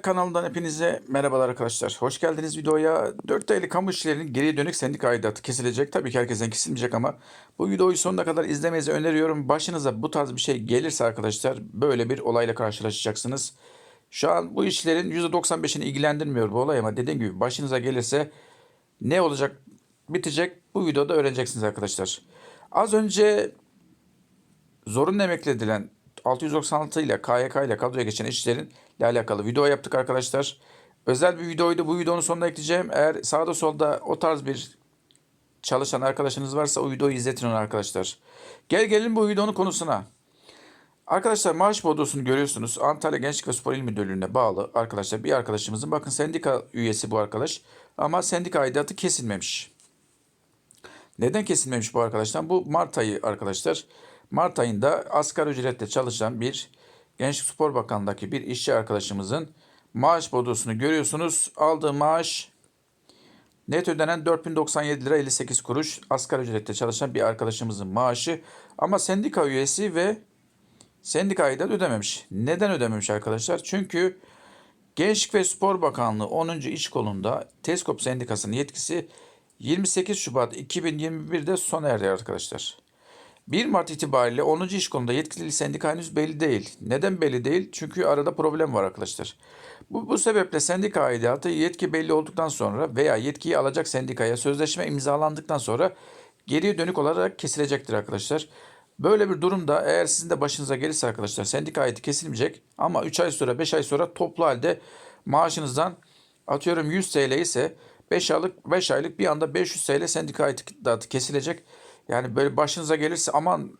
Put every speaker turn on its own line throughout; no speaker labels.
Kanalından hepinize merhabalar arkadaşlar. Hoş geldiniz videoya. 4 aylık kamu işçilerinin geriye dönük sendika aidatı kesilecek. Tabii ki herkesten kesilmeyecek ama bu videoyu sonuna kadar izlemenizi öneriyorum. Başınıza bu tarz bir şey gelirse arkadaşlar böyle bir olayla karşılaşacaksınız. Şu an bu işlerin %95'ini ilgilendirmiyor bu olay ama dediğim gibi başınıza gelirse ne olacak bitecek bu videoda öğreneceksiniz arkadaşlar. Az önce zorunlu emekli edilen 696 ile KYK ile kadroya geçen işçilerin ile alakalı video yaptık arkadaşlar. Özel bir videoydu. Bu videonun sonuna ekleyeceğim. Eğer sağda solda o tarz bir çalışan arkadaşınız varsa o videoyu izletin onu arkadaşlar. Gel gelin bu videonun konusuna. Arkadaşlar maaş bodrosunu görüyorsunuz. Antalya Gençlik ve Spor İl Müdürlüğü'ne bağlı arkadaşlar bir arkadaşımızın bakın sendika üyesi bu arkadaş ama sendika aidatı kesilmemiş. Neden kesilmemiş bu arkadaşlar? Bu Mart ayı arkadaşlar. Mart ayında asgari ücretle çalışan bir Gençlik Spor Bakanlığı'ndaki bir işçi arkadaşımızın maaş bodrosunu görüyorsunuz. Aldığı maaş net ödenen 4097 lira 58 kuruş asgari ücretle çalışan bir arkadaşımızın maaşı. Ama sendika üyesi ve sendika aidat ödememiş. Neden ödememiş arkadaşlar? Çünkü Gençlik ve Spor Bakanlığı 10. İş Kolu'nda TESKOP Sendikası'nın yetkisi 28 Şubat 2021'de sona erdi arkadaşlar. 1 Mart itibariyle 10. iş konuda yetkili sendika henüz belli değil. Neden belli değil? Çünkü arada problem var arkadaşlar. Bu, bu sebeple sendika aidatı yetki belli olduktan sonra veya yetkiyi alacak sendikaya sözleşme imzalandıktan sonra geriye dönük olarak kesilecektir arkadaşlar. Böyle bir durumda eğer sizin de başınıza gelirse arkadaşlar sendika aidatı kesilmeyecek ama 3 ay sonra 5 ay sonra toplu halde maaşınızdan atıyorum 100 TL ise 5 aylık 5 aylık bir anda 500 TL sendika aidatı kesilecek. Yani böyle başınıza gelirse aman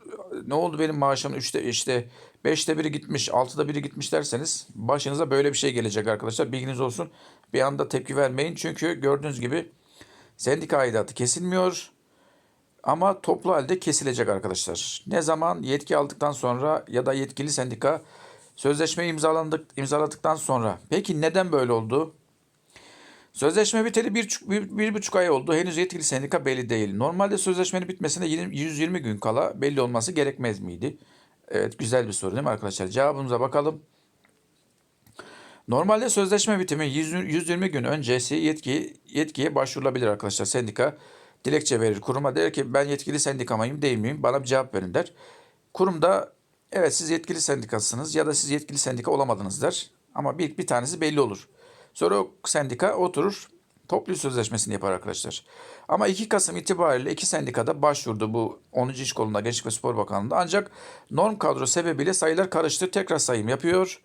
ne oldu benim maaşım üçte işte beşte biri gitmiş altıda biri gitmiş derseniz başınıza böyle bir şey gelecek arkadaşlar bilginiz olsun. Bir anda tepki vermeyin çünkü gördüğünüz gibi sendika aidatı kesilmiyor ama toplu halde kesilecek arkadaşlar. Ne zaman yetki aldıktan sonra ya da yetkili sendika sözleşme imzalandık imzaladıktan sonra. Peki neden böyle oldu? Sözleşme biteli bir, bir, bir buçuk ay oldu. Henüz yetkili sendika belli değil. Normalde sözleşmenin bitmesine 20, 120 gün kala belli olması gerekmez miydi? Evet güzel bir soru değil mi arkadaşlar? Cevabımıza bakalım. Normalde sözleşme bitimi 100, 120 gün öncesi yetki, yetkiye başvurulabilir arkadaşlar. Sendika dilekçe verir kuruma der ki ben yetkili sendikamayım değil miyim? Bana bir cevap verin der. Kurumda evet siz yetkili sendikasınız ya da siz yetkili sendika olamadınız der. Ama bir, bir tanesi belli olur. Sonra o sendika oturur toplu sözleşmesini yapar arkadaşlar. Ama 2 Kasım itibariyle iki sendikada başvurdu bu 10. iş kolunda Gençlik ve Spor Bakanlığı'nda. Ancak norm kadro sebebiyle sayılar karıştı. Tekrar sayım yapıyor.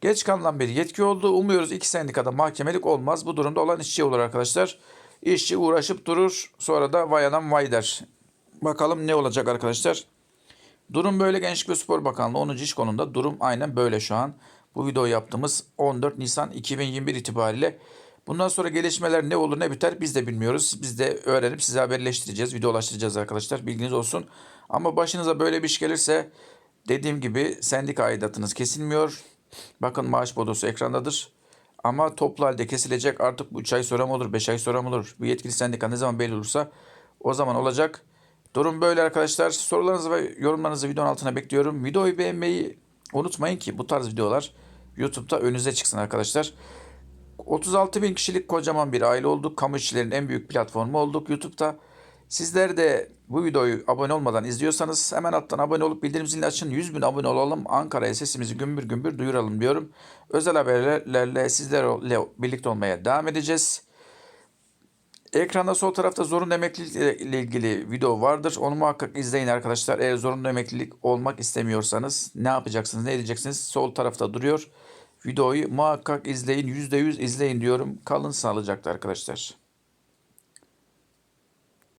Geç kalınan bir yetki oldu. Umuyoruz iki sendikada mahkemelik olmaz. Bu durumda olan işçi olur arkadaşlar. İşçi uğraşıp durur. Sonra da vay anam vay der. Bakalım ne olacak arkadaşlar. Durum böyle Gençlik ve Spor Bakanlığı 10. iş konunda durum aynen böyle şu an. Bu videoyu yaptığımız 14 Nisan 2021 itibariyle. Bundan sonra gelişmeler ne olur ne biter biz de bilmiyoruz. Biz de öğrenip size haberleştireceğiz, videolaştıracağız arkadaşlar. Bilginiz olsun. Ama başınıza böyle bir iş gelirse dediğim gibi sendika aidatınız kesilmiyor. Bakın maaş bodosu ekrandadır. Ama toplu halde kesilecek artık bu 3 ay sonra mı olur, 5 ay sonra mı olur? Bu yetkili sendika ne zaman belli olursa o zaman olacak. Durum böyle arkadaşlar. Sorularınızı ve yorumlarınızı videonun altına bekliyorum. Videoyu beğenmeyi unutmayın ki bu tarz videolar YouTube'da önünüze çıksın arkadaşlar. 36 bin kişilik kocaman bir aile olduk. Kamu işçilerin en büyük platformu olduk YouTube'da. Sizler de bu videoyu abone olmadan izliyorsanız hemen alttan abone olup bildirim zilini açın. 100 bin abone olalım. Ankara'ya sesimizi gümbür gümbür duyuralım diyorum. Özel haberlerle sizlerle birlikte olmaya devam edeceğiz. Ekranda sol tarafta zorunlu emeklilik ile ilgili video vardır. Onu muhakkak izleyin arkadaşlar. Eğer zorunlu emeklilik olmak istemiyorsanız ne yapacaksınız, ne edeceksiniz? Sol tarafta duruyor. Videoyu muhakkak izleyin. %100 izleyin diyorum. Kalın sağlıcakla arkadaşlar.